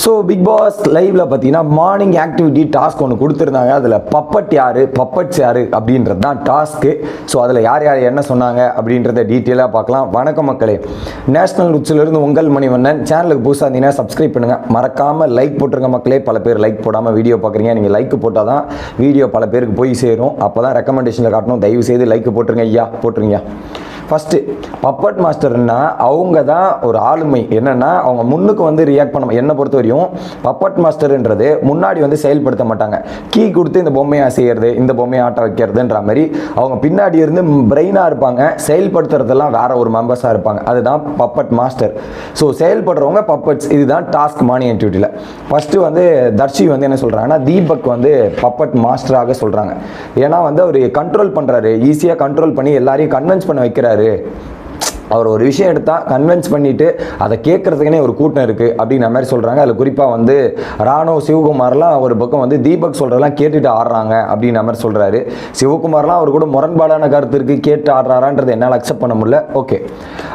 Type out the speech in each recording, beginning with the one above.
So big pass லைவ்ல பார்த்தீங்கன்னா morning activity task ஒன்று கொடுத்துருந்தாங்க. அதில் பப்பட் யார் பப்பட்ஸ் யார் அப்படின்றது தான் டாஸ்க்கு ஸோ அதில் யார் யார் என்ன சொன்னாங்க அப்படின்றத டீட்டெயிலாக பார்க்கலாம். வணக்கம் மக்களே. நேஷனல் உச்சிலிருந்து உங்கள் மணிவண்ணன். சேனலுக்கு புதுசாக இருந்தீங்கன்னா சப்ஸ்கிரைப் பண்ணுங்கள் மறக்காமல் லைக் போட்டுருங்க மக்களே. பல பேர் லைக் போடாமல் வீடியோ பார்க்குறீங்க. நீங்கள் லைக் போட்டால் தான் வீடியோ பல பேருக்கு போய் சேரும். அப்போ தான் ரெக்கமெண்டேஷனில் காட்டணும். தயவு செய்து லைக் போட்டுருங்க ஐயா. போட்டுருங்க ஃபஸ்ட்டு பப்பட் மாஸ்டர்னா அவங்க தான் ஒரு ஆளுமை. என்னென்னா அவங்க முன்னுக்கு வந்து ரியாக்ட் பண்ண என்னை பொறுத்த வரையும் பப்பட் மாஸ்டர்ன்றது முன்னாடி வந்து செயல்படுத்த மாட்டாங்க. கீ கொடுத்து இந்த பொம்மையை செய்கிறது இந்த பொம்மையை ஆட்ட வைக்கிறதுன்ற மாதிரி அவங்க பின்னாடி இருந்து பிரெயினாக இருப்பாங்க. செயல்படுத்துறதெல்லாம் வேற ஒரு மெம்பர்ஸாக இருப்பாங்க. அதுதான் பப்பட் மாஸ்டர் ஸோ செயல்படுறவங்க பப்பட்ஸ் இதுதான் டாஸ்க் மானி ஆக்டிவிட்டியில் ஃபஸ்ட்டு வந்து தர்ஷி வந்து என்ன சொல்கிறாங்கன்னா தீபக் வந்து பப்பட் மாஸ்டராக சொல்கிறாங்க ஏன்னா வந்து அவர் கண்ட்ரோல் பண்ணுறாரு ஈஸியாக கண்ட்ரோல் பண்ணி எல்லாரையும் கன்வென்ஸ் பண்ண வைக்கிறாரு. haré அவர் ஒரு விஷயம் எடுத்தால் கன்வின்ஸ் பண்ணிட்டு அதை கேட்குறதுக்குனே ஒரு கூட்டம் இருக்குது அப்படின்ற மாதிரி சொல்கிறாங்க அதில் குறிப்பாக வந்து ராணோ சிவகுமார்லாம் ஒரு பக்கம் வந்து தீபக் சொல்கிறதெல்லாம் கேட்டுட்டு ஆடுறாங்க அப்படின்ற மாதிரி சொல்கிறாரு சிவகுமார்லாம் அவர் கூட முரண்பாடான கருத்து இருக்குது கேட்டு ஆடுறாரான்றது என்னால் அக்செப்ட் பண்ண முடியல. ஓகே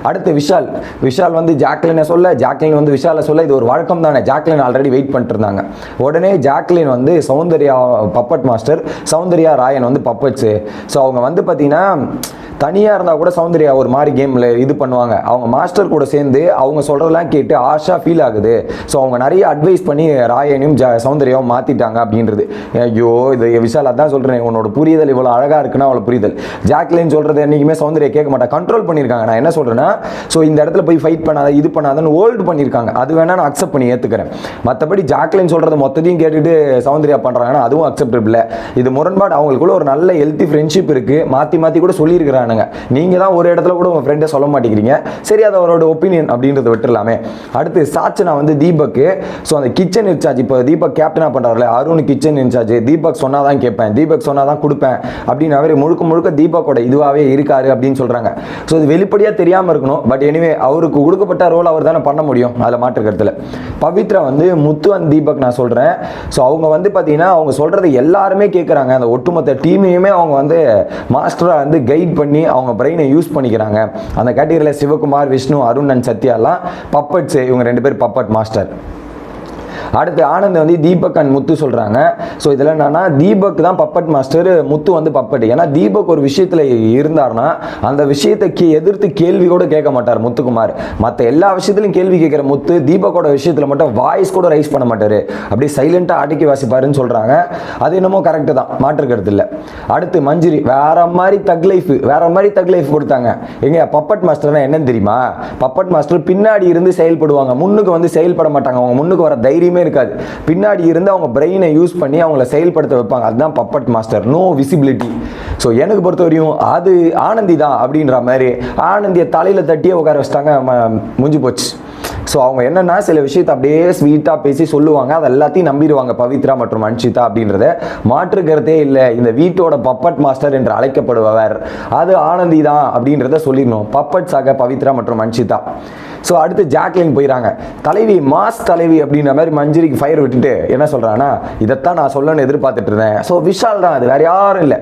அடுத்து விஷால். விஷால் வந்து ஜாக்லினை சொல்ல ஜாக்லின் வந்து விஷாலை சொல்ல இது ஒரு வழக்கம் தானே. ஜாக்லின் ஆல்ரெடி வெயிட் பண்ணிட்டு இருந்தாங்க உடனே ஜாக்லின் வந்து சௌந்தர்யா பப்பட் மாஸ்டர் சௌந்தர்யா ராயன் வந்து பப்பட்ஸு ஸோ அவங்க வந்து பார்த்தீங்கன்னா தனியாக இருந்தால் கூட சௌந்தர்யா ஒரு மாதிரி கேமில் இது பண்ணுவாங்க. அவங்க மாஸ்டர் கூட சேர்ந்து அவங்க சொல்கிறதெல்லாம் கேட்டு ஆஷா ஃபீல் ஆகுது. ஸோ அவங்க நிறைய அட்வைஸ் பண்ணி ராயனையும் ஜ சௌந்தர்யாவும் மாற்றிட்டாங்க அப்படின்றது. ஐயோ இது விஷால் அதான் சொல்கிறேன் உன்னோட புரிதல் இவ்வளோ அழகாக இருக்குன்னா அவ்வளோ புரிதல். ஜாக்லின் சொல்கிறது என்றைக்குமே சௌந்தர்யா கேட்க மாட்டேன் கண்ட்ரோல் பண்ணியிருக்காங்க. நான் என்ன சொல்கிறேன்னா ஸோ இந்த இடத்துல போய் ஃபைட் பண்ணாத இது பண்ணாதன்னு ஹோல்டு பண்ணியிருக்காங்க. அது வேணா நான் அக்செப்ட் பண்ணி ஏற்றுக்கிறேன் மற்றபடி ஜாக்லின் சொல்கிறது மொத்தத்தையும் கேட்டுட்டு சௌந்தர்யா பண்ணுறாங்கன்னா அதுவும் அக்செப்டபிள் இது முரண்பாடு. அவங்களுக்குள்ள ஒரு நல்ல ஹெல்த்தி ஃப்ரெண்ட்ஷிப் இருக்குது மாற்றி மாற்றி கூட சொல்லியிருக்கிறானுங்க. நீங்கள் தான் ஒரு இடத்துல கூட உங்கள் ஃப்ரெண்டை சொல்ல மாட்டேங்கிறீங்க. சரி அது அவரோட ஒப்பீனியன் அப்படின்றத விட்டுறலாமே. அடுத்து சாச்சனா வந்து தீபக்கு ஸோ அந்த கிச்சன் இன்சார்ஜ் இப்போ தீபக் கேப்டனாக பண்ணுறாருல Arun kitchen in charge Deepak சொன்னால் தான் கேட்பேன். தீபக் சொன்னால் தான் கொடுப்பேன். அப்படின்னு அவர் முழுக்க முழுக்க தீபக்கோட இதுவாகவே இருக்காரு அப்படின்னு சொல்கிறாங்க ஸோ இது வெளிப்படையாக தெரியாமல் இருக்கணும். பட் எனிவே அவருக்கு கொடுக்கப்பட்ட ரோல் அவர் தானே பண்ண முடியும் அதில் மாற்றுக்கிறதுல பவித்ரா வந்து முத்து அண்ட் தீபக் நான் சொல்கிறேன் ஸோ அவங்க வந்து பார்த்தீங்கன்னா அவங்க சொல்கிறது எல்லாருமே கேட்குறாங்க அந்த ஒட்டுமொத்த டீமையுமே அவங்க வந்து மாஸ்டராக வந்து கைட் பண்ணி அவங்க பிரெயினை யூஸ் பண்ணிக்கிறாங்க. அந்த கேட்டகரியில் சிவகுமார் விஷ்ணு அருண் அண்ட் சத்யாலாம் பப்பட்ஸ் இவங்க ரெண்டு பேர் பப்பட் மாஸ்டர் அடுத்து ஆனந்த் வந்து தீபக் அண்ட் முத்து சொல்கிறாங்க ஸோ இதில் என்னன்னா தீபக் தான் பப்பட் மாஸ்டர் முத்து வந்து பப்பட் ஏன்னா தீபக் ஒரு விஷயத்தில் இருந்தார்னா அந்த விஷயத்தை கே எதிர்த்து கேள்வி கூட கேட்க மாட்டார் முத்துக்குமார். மற்ற எல்லா விஷயத்திலும் கேள்வி கேட்குற முத்து தீபக்கோட விஷயத்தில் மட்டும் வாய்ஸ் கூட ரைஸ் பண்ண மாட்டார். அப்படியே சைலண்ட்டாக ஆட்டிக்கு வாசிப்பாருன்னு சொல்கிறாங்க அது என்னமோ கரெக்டு தான் மாற்றுக்கிறது இல்லை. அடுத்து மஞ்சிரி வேற மாதிரி தக் லைஃப் வேற மாதிரி தக் லைஃப் கொடுத்தாங்க. எங்க பப்பட் மாஸ்டர்னா என்னன்னு தெரியுமா? பப்பட் மாஸ்டர் பின்னாடி இருந்து செயல்படுவாங்க முன்னுக்கு வந்து செயல்பட மாட்டாங்க. அவங்க முன்னுக்கு வர தைரியமே இருக்காது. பின்னாடி இருந்து அவங்க பிரெயினை யூஸ் பண்ணி அவங்கள செயல்படுத்த வைப்பாங்க. அதுதான் puppet master no visibility so எனக்கு பொறுத்த வரையும் அது ஆனந்தி தான் அப்படின்ற மாதிரி ஆனந்தியை தலையில் தட்டியே உட்கார வச்சிட்டாங்க முடிஞ்சு போச்சு. ஸோ அவங்க என்னென்னா சில விஷயத்தை அப்படியே ஸ்வீட்டாக பேசி சொல்லுவாங்க. அது எல்லாத்தையும் நம்பிடுவாங்க. பவித்ரா மற்றும் அன்ஷிதா அப்படின்றத. மாற்று கருத்தே இல்லை. இந்த வீட்டோட பப்பட் மாஸ்டர் என்று அழைக்கப்படுபவர். அது ஆனந்தி தான் அப்படின்றத சொல்லிடணும். பப்பட் சாக பவித்ரா மற்றும் அன்ஷிதா. ஸோ அடுத்து ஜாக்லின் போயிறாங்க. தலைவி மாஸ் தலைவி அப்படின்ற மாதிரி மஞ்சரிக்கு ஃபயர் விட்டுட்டு என்ன சொல்கிறாங்கன்னா இதைத்தான் நான் சொல்லணும்னு எதிர்பார்த்துட்டு இருந்தேன். ஸோ விஷால் தான் அது வேற யாரும் இல்லை.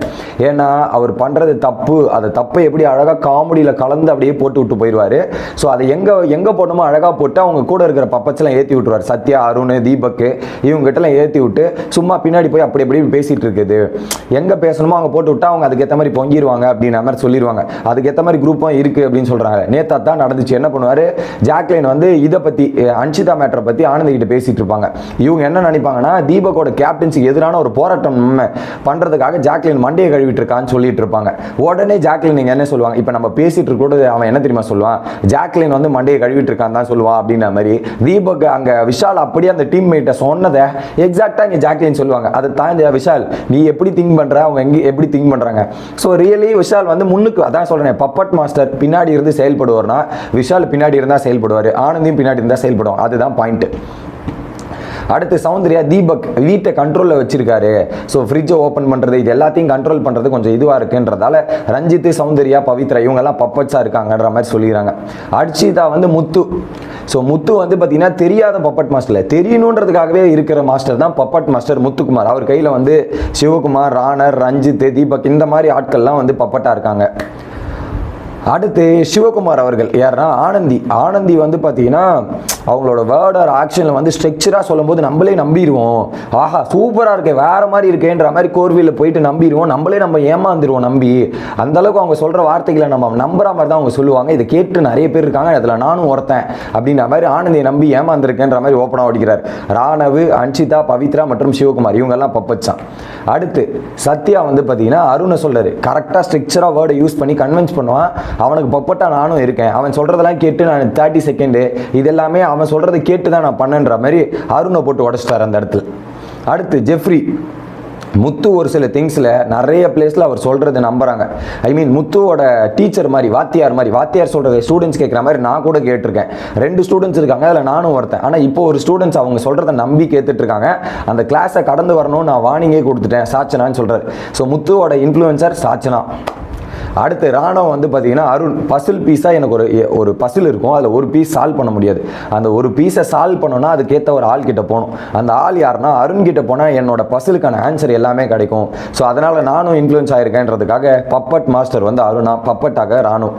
ஏன்னா அவர் பண்ணுறது தப்பு. அந்த தப்பை எப்படி அழகாக காமெடியில் கலந்து அப்படியே போட்டு விட்டு போயிடுவார். ஸோ அதை எங்கே எங்கே போடணுமோ அழகாக போட்டு அவங்க கூட இருக்கிற பப்பச்செல்லாம் ஏற்றி விட்டுருவார். சத்யா அருண் தீபக்கு இவங்ககிட்டலாம் ஏற்றி விட்டு சும்மா பின்னாடி போய் அப்படி இப்படி பேசிகிட்டு இருக்குது. எங்கே பேசணுமோ அவங்க போட்டு விட்டா அவங்க அதுக்கேற்ற மாதிரி பொங்கிடுவாங்க அப்படின்ற மாதிரி சொல்லிடுவாங்க அதுக்கேற்ற மாதிரி குரூப்பும் இருக்குது அப்படின்னு சொல்கிறாங்க நேத்தா தான் நடந்துச்சு. என்ன பண்ணுவார்? ஜாக்லின் வந்து இதை பற்றி அன்ஷிதா மேட்டரை பற்றி ஆனந்திக்கிட்ட பேசிட்டு இருப்பாங்க. இவங்க என்ன நினைப்பாங்கன்னா தீபக்கோட கேப்டன்சிக்கு எதிரான ஒரு போராட்டம் பண்ணுறதுக்காக ஜாக்லின் மண்டையை கழுவிட்டு இருக்கான்னு சொல்லிட்டு இருப்பாங்க. உடனே ஜாக்லின் நீங்க என்ன சொல்லுவாங்க? இப்போ நம்ம பேசிட்டு இருக்கக்கூட அவன் என்ன தெரியுமா சொல்லுவான்? ஜாக்லின் வந்து மண்டையை கழுவிட்டு இருக்கான் தான் சொல்லுவான் அப்படின்ற மாதிரி தீபக் அங்க விஷால் அப்படியே அந்த டீம் மேட்டை சொன்னதை எக்ஸாக்டாக இங்கே ஜாக்லின் சொல்லுவாங்க. அதை தான் விஷால் நீ எப்படி திங்க் பண்ணுற அவங்க எங்க எப்படி திங்க் பண்ணுறாங்க ஸோ ரியலி விஷால் வந்து முன்னுக்கு அதான் சொல்றேன் பப்பட் மாஸ்டர் பின்னாடி இருந்து செயல்படுவார்னா விஷால் பின்னாடி இருந்தால் இருந்தால் செயல்படுவார். ஆனந்தியும் பின்னாடி இருந்தால் செயல்படும். அதுதான் பாயிண்ட்டு அடுத்து சௌந்தர்யா தீபக் வீட்டை கண்ட்ரோலில் வச்சிருக்காரு. ஸோ ஃப்ரிட்ஜை ஓப்பன் பண்ணுறது இது எல்லாத்தையும் கண்ட்ரோல் பண்ணுறது கொஞ்சம் இதுவாக இருக்குன்றதால ரஞ்சித்து சௌந்தர்யா பவித்ரா இவங்கெல்லாம் பப்பட்ஸாக இருக்காங்கன்ற மாதிரி சொல்லிடுறாங்க அர்ச்சிதா வந்து முத்து. ஸோ முத்து வந்து பார்த்தீங்கன்னா தெரியாத பப்பட் மாஸ்டர் தெரியணுன்றதுக்காகவே இருக்கிற மாஸ்டர் தான் பப்பட் மாஸ்டர் முத்துக்குமார். அவர் கையில் வந்து சிவகுமார் ராணர் ரஞ்சித் தீபக் இந்த மாதிரி ஆட்கள்லாம் வந்து பப்பட்டாக இருக்காங்க. அடுத்து சிவகுமார் அவர்கள் யாருன்னா ஆனந்தி. ஆனந்தி வந்து பார்த்தீங்கன்னா அவங்களோட வேர்ட் ஆர் ஆக்ஷனில் வந்து ஸ்ட்ரக்சராக சொல்லும்போது நம்மளே நம்பிடுவோம். ஆஹா சூப்பராக இருக்கே வேறு மாதிரி இருக்கேன்ற மாதிரி கோர்வியில் போயிட்டு நம்பிடுவோம். நம்மளே நம்ம ஏமாந்துருவோம் நம்பி. அந்த அளவுக்கு அவங்க சொல்கிற வார்த்தைகளை நம்ம நம்புற மாதிரி தான் அவங்க சொல்லுவாங்க. இதை கேட்டு நிறைய பேர் இருக்காங்க. அதில் நானும் ஒருத்தன் அப்படின்ற மாதிரி ஆனந்தியை நம்பி ஏமாந்துருக்கேன்ற மாதிரி ஓப்பனாக ஓடிக்கிறார். ராணவு அன்ஷிதா பவித்ரா மற்றும் சிவகுமார் இவங்கெல்லாம் பப்பச்சான். அடுத்து சத்யா வந்து பார்த்தீங்கன்னா அருணை சொல்றாரு. கரெக்டாக ஸ்ட்ரக்சராக வேர்டை யூஸ் பண்ணி கன்வின்ஸ் பண்ணுவான். அவனுக்கு பப்பட்டா நானும் இருக்கேன். அவன் சொல்கிறதெல்லாம் கேட்டு நான் தேர்ட்டி செகண்டு இதெல்லாமே அவன் சொல்கிறத கேட்டு தான் நான் பண்ணன்ற மாதிரி அருணை போட்டு உடச்சிட்டார் அந்த இடத்துல. அடுத்து ஜெஃப்ரி. முத்து ஒரு சில திங்ஸில் நிறைய பிளேஸில் அவர் சொல்கிறத நம்புகிறாங்க ஐ மீன் முத்துவோட டீச்சர் மாதிரி வாத்தியார் மாதிரி வாத்தியார் சொல்கிறத ஸ்டூடெண்ட்ஸ் கேட்குற மாதிரி நான் கூட கேட்டிருக்கேன். ரெண்டு ஸ்டூடெண்ட்ஸ் இருக்காங்க அதில் நானும் ஒருத்தன். ஆனால் இப்போ ஒரு ஸ்டூடெண்ட்ஸ் அவங்க சொல்கிறத நம்பி கேட்டுட்ருக்காங்க. அந்த கிளாஸை கடந்து வரணும்னு நான் வார்னிங்கே கொடுத்துட்டேன் சாச்சனான்னு சொல்கிறார் ஸோ முத்துவோட இன்ஃப்ளூயன்சர் சாச்சனா. அடுத்து ராணுவம் வந்து பார்த்தீங்கன்னா அருண் பசில் பீஸாக எனக்கு ஒரு ஒரு பசில் இருக்கும். அதில் ஒரு பீஸ் சால்வ் பண்ண முடியாது. அந்த ஒரு பீஸை சால்வ் பண்ணோன்னா அதுக்கேற்ற ஒரு ஆள் கிட்ட போகணும். அந்த ஆள் யாருன்னா அருண் கிட்ட போனால் என்னோட பசிலுக்கான ஆன்சர் எல்லாமே கிடைக்கும். ஸோ அதனால் நானும் இன்ஃப்ளூயன்ஸ் ஆயிருக்கேன்றதுக்காக பப்பட் மாஸ்டர் வந்து அருணா பப்பட்டாக ராணு.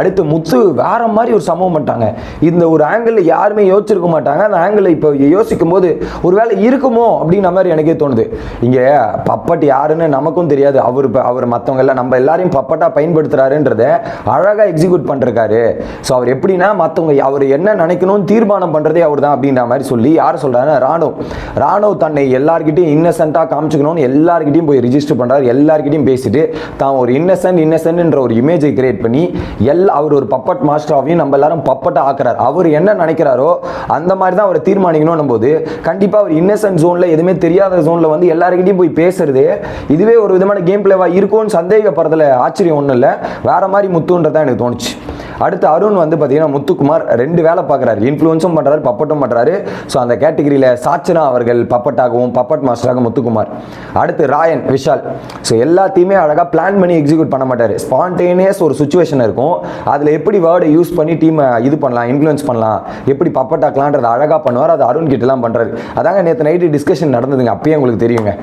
அடுத்து முத்து வேற மாதிரி ஒரு சம்பவம் பண்ணிட்டாங்க. இந்த ஒரு ஆங்கிளில் யாருமே யோசிச்சிருக்க மாட்டாங்க. அந்த ஆங்கிள் இப்போ யோசிக்கும் போது ஒருவேளை இருக்குமோ அப்படின்ற மாதிரி எனக்கே தோணுது. இங்கே பப்பட் யாருன்னு நமக்கும் தெரியாது. அவர் அவர் மற்றவங்க எல்லாம் நம்ம எல்லாரையும் பப்பட்டா பயன்படுத்துறாருன்றத அழகாக எக்ஸிக்யூட் பண்ணிருக்காரு. ஸோ அவர் எப்படின்னா மற்றவங்க அவர் என்ன நினைக்கணும்னு தீர்மானம் பண்ணுறதே அவர் தான் அப்படின்ற மாதிரி சொல்லி யார் சொல்கிறாருன்னா ராணுவ ராணுவ தன்னை எல்லார்கிட்டையும் இன்னசென்ட்டாக காமிச்சுக்கணும்னு எல்லார்கிட்டையும் போய் ரிஜிஸ்டர் பண்ணுறாரு எல்லார்கிட்டையும் பேசிட்டு தான் ஒரு இன்னசென்ட் இன்னசென்ட்ன்ற ஒரு இமேஜை கிரியேட் பண்ணி எல்லா அவர் ஒரு பப்பட் மாஸ்டராவையும் நம்ம எல்லாரும் பப்பட்டாக ஆக்குறாரு. அவர் என்ன நினைக்கிறாரோ அந்த மாதிரி தான் அவரை தீர்மானிக்கணும் போது கண்டிப்பாக அவர் இன்னசென்ட் ஜோனில் எதுவுமே தெரியாத ஜோனில் வந்து எல்லாருக்கிட்டையும் போய் பேசுறது இதுவே ஒரு விதமான கேம் பிளேவா இருக்கும்னு சந்தேகப்படுறதுல ஆச்சரியம் ஒன்றும் இல்லை வேற மாதிரி முத்துன்றதான் எனக்கு தோணுச்சு. அடுத்து அருண் வந்து பார்த்தீங்கன்னா முத்துக்குமார் ரெண்டு வேலை பார்க்குறாரு. இன்ஃப்ளூயன்ஸும் பண்ணுறாரு பப்பட்டும் பண்ணுறாரு ஸோ அந்த கேட்டகரியில் சாச்சனா அவர்கள் பப்பட்டாகவும் பப்பட் மாஸ்டராக முத்துக்குமார். அடுத்து ராயன் விஷால். ஸோ எல்லாத்தையுமே அழகாக பிளான் பண்ணி எக்ஸிக்யூட் பண்ண மாட்டார். ஸ்பான்டேனியஸ் ஒரு சுச்சுவேஷன் இருக்கும். அதில் எப்படி வேர்டை யூஸ் பண்ணி டீமை இது பண்ணலாம் இன்ஃப்ளூயன்ஸ் பண்ணலாம் எப்படி பப்பட்டாக்கலான்றதை அழகாக பண்ணுவார். அது அருண் கிட்டலாம் பண்ணுறாரு அதாங்க நேற்று நைட்டு டிஸ்கஷன் நடந்ததுங்க. அப்பயே உங்களுக்கு தெரியுங்க.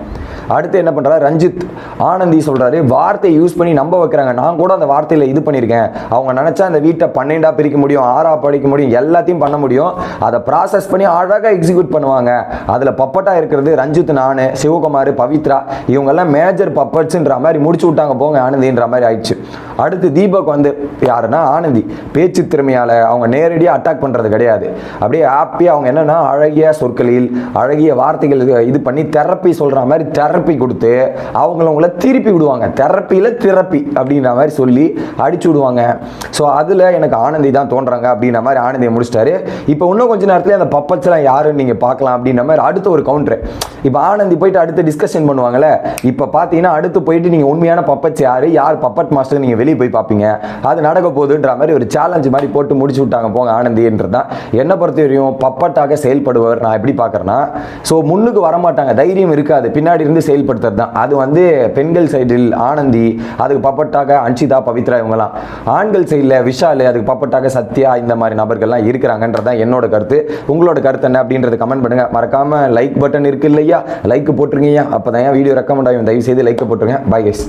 அடுத்து என்ன பண்ணுறாரு ரஞ்சித். ஆனந்தி சொல்கிறாரு வார்த்தையை யூஸ் பண்ணி நம்ப வைக்கிறாங்க. நான் கூட அந்த வார்த்தையில் இது பண்ணியிருக்கேன். அவங்க நினச்சா அந்த வீட்டை பன்னெண்டாக பிரிக்க முடியும் ஆறாக படிக்க முடியும் எல்லாத்தையும் பண்ண முடியும். அதை ப்ராசஸ் பண்ணி அழகாக எக்ஸிக்யூட் பண்ணுவாங்க. அதில் பப்பட்டா இருக்கிறது ரஞ்சித் நான் சிவகுமார் பவித்ரா. இவங்கெல்லாம் மேஜர் பப்பட்ஸுன்ற மாதிரி முடிச்சு விட்டாங்க போங்க ஆனந்தின்ற மாதிரி ஆயிடுச்சு. அடுத்து தீபக் வந்து யாருன்னா ஆனந்தி. பேச்சு திறமையால் அவங்க நேரடியாக அட்டாக் பண்ணுறது கிடையாது. அப்படியே ஹாப்பியாக அவங்க என்னன்னா அழகிய சொற்களில் அழகிய வார்த்தைகள் இது- இது பண்ணி தெரப்பி சொல்கிற மாதிரி தெரப்பி கொடுத்து அவங்களவங்களை திருப்பி விடுவாங்க. தெரப்பியில் திறப்பி அப்படின்ற மாதிரி சொல்லி அடிச்சு விடுவாங்க. ஸோ அதில் எனக்கு ஆனந்தி தான் தோன்றாங்க அப்படின்ற மாதிரி ஆனந்தியை முடிச்சிட்டாரு. இப்போ இன்னும் கொஞ்ச நேரத்தில் அந்த பப்பட்ஸ்லாம் யாருன்னு நீங்கள் பார்க்கலாம் அப்படின்ற மாதிரி அடுத்த ஒரு கவுண்டர் இப்போ ஆனந்தி போயிட்டு அடுத்து டிஸ்கஷன் பண்ணுவாங்கல்ல. இப்போ பார்த்தீங்கன்னா அடுத்து போயிட்டு நீங்கள் உண்மையான பப்பட்ஸ் யார்? யார் பப்பட் மாஸ்டர் நீங்கள் வெளியே போய் பார்ப்பீங்க அது நடக்க போகுதுன்ற மாதிரி ஒரு சேலஞ்சு மாதிரி போட்டு முடிச்சு விட்டாங்க போங்க ஆனந்தின்றது தான். என்னை பொறுத்த வரையும் பப்பட்டாக செயல்படுவர் நான் எப்படி பார்க்குறேன்னா ஸோ முன்னுக்கு வரமாட்டாங்க. தைரியம் இருக்காது. பின்னாடி இருந்து செயல்படுத்துறது தான். அது வந்து பெண்கள் சைடில் ஆனந்தி அதுக்கு பப்பட்டாக அன்ஷிதா பவித்ரா இவங்கலாம். ஆண்கள் சைடில் விஷால் அதுக்கு பப்பட்டாக சத்யா இந்த மாதிரி நபர்கள்லாம் இருக்கிறாங்கன்றது தான் என்னோட கருத்து. உங்களோட கருத்து என்ன அப்படின்றத கமெண்ட் பண்ணுங்கள் மறக்காமல் லைக் பட்டன் இருக்கு இல்லையா? லைக் போட்டுருங்கய்யா. அப்போ தான் வீடியோ ரெக்கமெண்ட் ஆகும். தயவு செய்து லைக் போட்டுருங்க. Bye guys